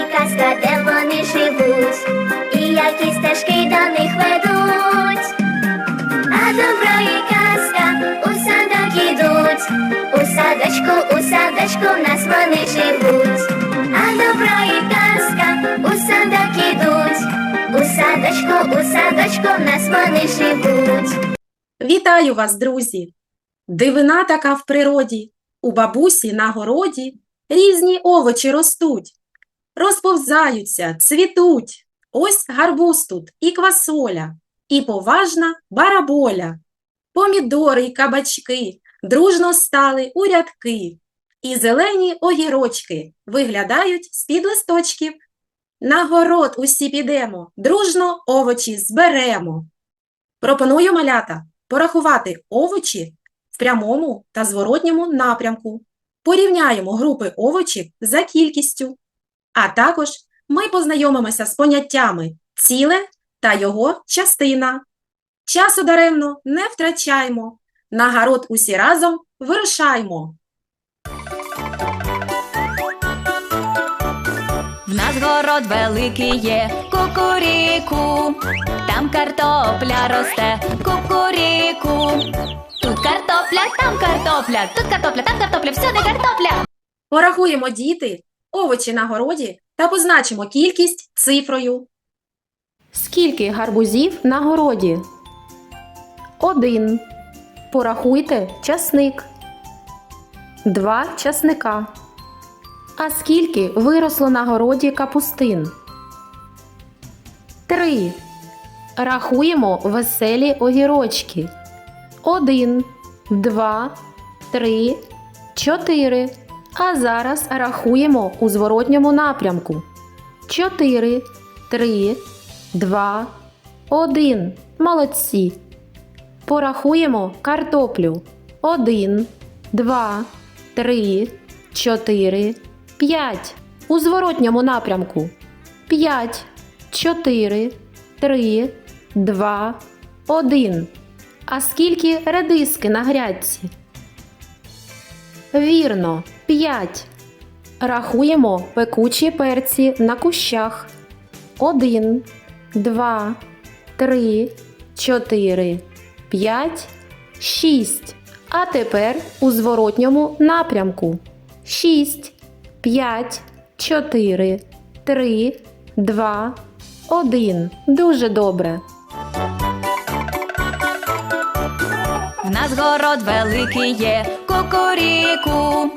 і казка, де вони живуть, і які стежки до них ведуть. А добро і казка у садок ідуть, у садочку, у садочку в нас вони живуть. А добро і казка у садок ідуть, у садочку, у садочку в нас вони живуть. Вітаю вас, друзі! Дивина така в природі. У бабусі на городі різні овочі ростуть, розповзаються, цвітуть. Ось гарбуз тут і квасоля, і поважна бараболя. Помідори й кабачки дружно стали у рядки, і зелені огірочки виглядають з-під листочків. На город усі підемо, дружно овочі зберемо. Пропоную малята порахувати овочі в прямому та зворотньому напрямку. Порівняємо групи овочів за кількістю. А також ми познайомимося з поняттями ціле та його частина. Часу даремно не втрачаймо. На город усі разом вирушаймо. В нас город великий є, кукуріку, там картопля росте, кукуріку. Тут картопля, там картопля, тут картопля, там картопля, всюди картопля. Порахуємо діти, овочі на городі та позначимо кількість цифрою. Скільки гарбузів на городі? Один. Порахуйте часник. Два часника. А скільки виросло на городі капустин? Три. Рахуємо веселі огірочки. Один, два, три, чотири. А зараз рахуємо у зворотньому напрямку. Чотири, три, два, один. Молодці. Порахуємо картоплю. Один, два, три, чотири, п'ять. У зворотньому напрямку. П'ять, чотири, три, два, один. А скільки редиски на грядці? Вірно, 5. Рахуємо пекучі перці на кущах. 1, 2, 3, 4, 5, 6. А тепер у зворотньому напрямку. 6, 5, 4, 3, 2, 1. Дуже добре. В нас город великий є, кукуріку,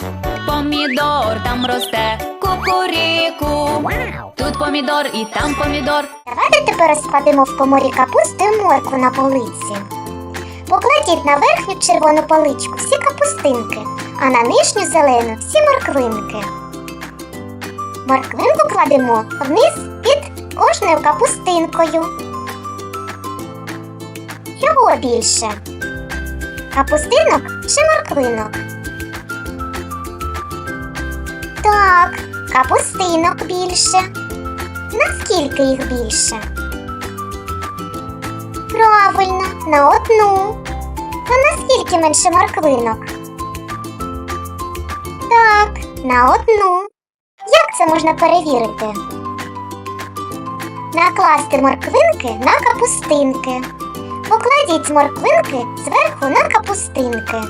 помідор там росте, кукуріку. Тут помідор і там помідор. Давайте тепер розкладемо в коморі капусту і моркву на полиці. Покладіть на верхню червону поличку всі капустинки, а на нижню зелену всі морквинки. Морквинку кладемо вниз під кожною капустинкою. Чого більше? Капустинок чи морквинок? Так, капустинок більше. Наскільки їх більше? Правильно, на одну. А наскільки менше морквинок? Так, на одну. Як це можна перевірити? Накласти морквинки на капустинки. Покладіть морквинки зверху на капустинки.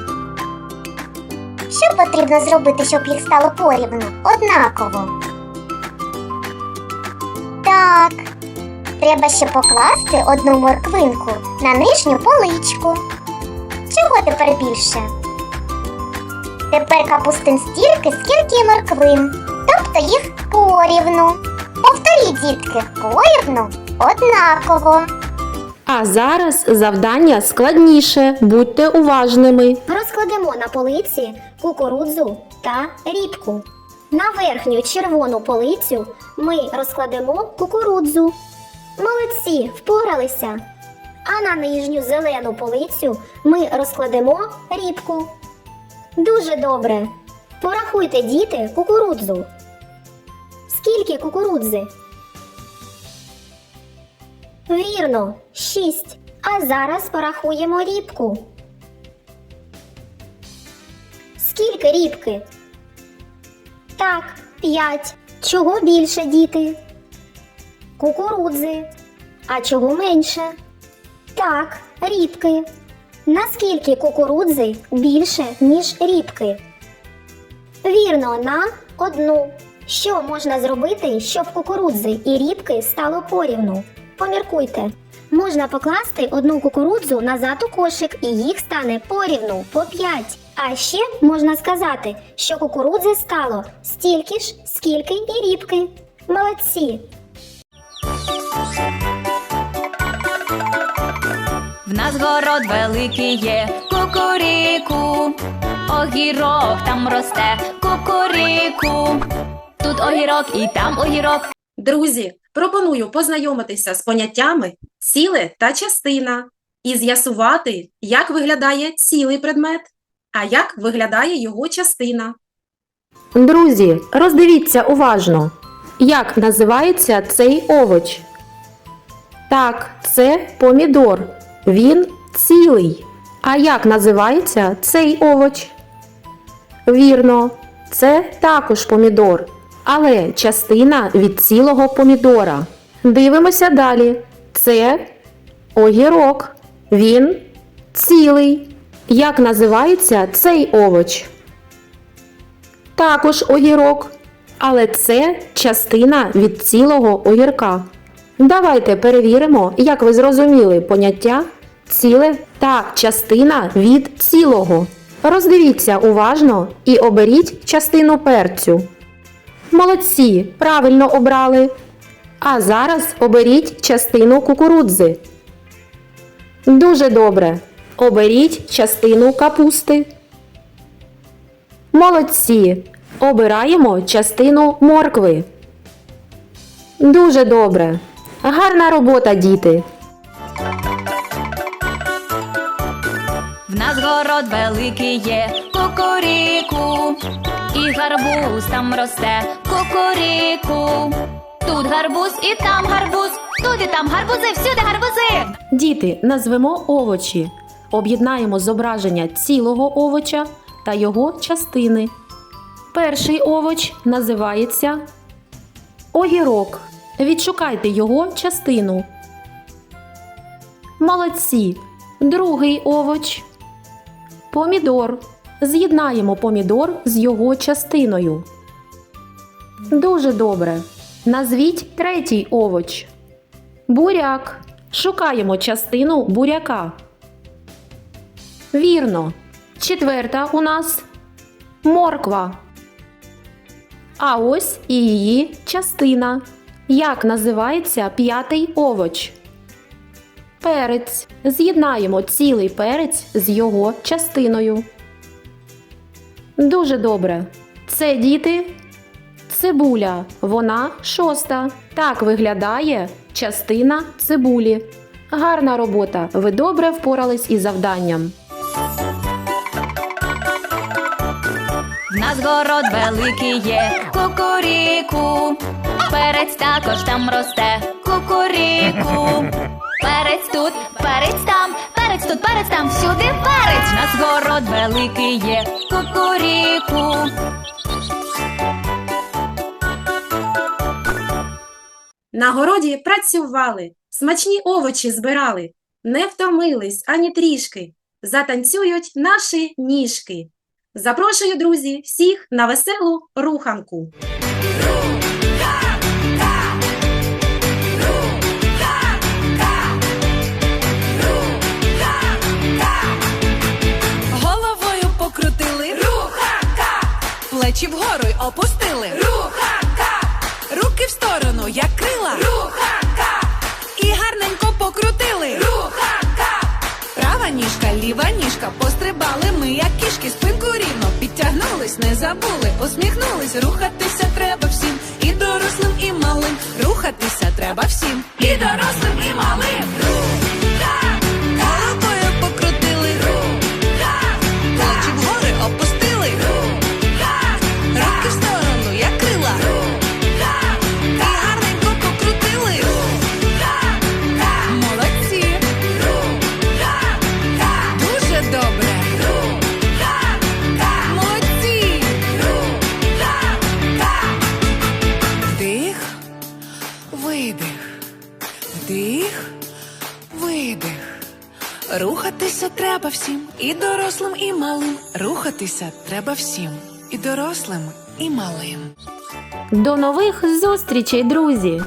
Що потрібно зробити, щоб їх стало порівну? Однаково. Так. Треба ще покласти одну морквинку на нижню поличку. Чого тепер більше? Тепер капустин стільки, скільки і морквин, тобто їх порівну. Повторіть, дітки, порівну однаково. А зараз завдання складніше. Будьте уважними. Розкладемо на полиці кукурудзу та рібку. На верхню червону полицю ми розкладемо кукурудзу. Молодці, впоралися. А на нижню зелену полицю ми розкладемо рібку. Дуже добре. Порахуйте, діти, кукурудзу. Скільки кукурудзи? Вірно, шість. А зараз порахуємо рібку. Скільки рібки? Так, п'ять. Чого більше, діти? Кукурудзи. А чого менше? Так, рібки. Наскільки кукурудзи більше, ніж рібки? Вірно, на одну. Що можна зробити, щоб кукурудзи і рібки стало порівну? Поміркуйте. Можна покласти одну кукурудзу назад у кошик, і їх стане порівну по 5. А ще можна сказати, що кукурудзи стало стільки ж, скільки і рібки. Молодці! В нас город великий є, кукуріку, огірок там росте, кукуріку. Тут огірок і там огірок. Друзі, пропоную познайомитися з поняттями ціле та частина і з'ясувати, як виглядає цілий предмет, а як виглядає його частина. Друзі, роздивіться уважно, як називається цей овоч. Так, це помідор. Він цілий. А як називається цей овоч? Вірно, це також помідор, але частина від цілого помідора. Дивимося далі. Це огірок. Він цілий. Як називається цей овоч? Також огірок, але це частина від цілого огірка. Давайте перевіримо, як ви зрозуміли поняття ціле та частина від цілого. Роздивіться уважно і оберіть частину перцю. Молодці, правильно обрали. А зараз оберіть частину кукурудзи. Дуже добре. Оберіть частину капусти. Молодці. Обираємо частину моркви. Дуже добре. Гарна робота, діти. В нас город великий є, кукуріку, і гарбуз там росте, кукуріку. Тут гарбуз і там гарбуз, тут і там гарбузи, всюди гарбузи. Діти, назвемо овочі. Об'єднаємо зображення цілого овоча та його частини. Перший овоч називається огірок. Відшукайте його частину. Молодці. Другий овоч. Помідор. З'єднаємо помідор з його частиною. Дуже добре. Назвіть третій овоч. Буряк. Шукаємо частину буряка. Вірно. Четверта у нас морква. А ось і її частина. Як називається п'ятий овоч? Перець. З'єднаємо цілий перець з його частиною. Дуже добре. Це діти. Цибуля. Вона шоста. Так виглядає частина цибулі. Гарна робота. Ви добре впорались із завданням. Нас город великий є, кукуріку. Перець також там росте, кукуріку. Перець тут, перець там, перець тут, перець там, всюди перець. Нас город великий є, кукуріку. На городі працювали, смачні овочі збирали, не втомились ані трішки, затанцюють наші ніжки. Запрошую, друзі, всіх на веселу руханку. Головою покрутили. Рухака. Плечі вгору й опустили. Рухака. Руки в сторону, як крила. Рухака. І гарненько покрутили. Рухака. Права ніжка, ліва ніжка. Пострибали ми, як кішки. Підтягнулись, забули, усміхнулись. Рухатися треба всім. І дорослим, і малим. Рухатися треба всім. І дорослим, і малим. Рухатися треба всім, і дорослим, і малим. Рухатися треба всім, і дорослим, і малим. До нових зустрічей, друзі!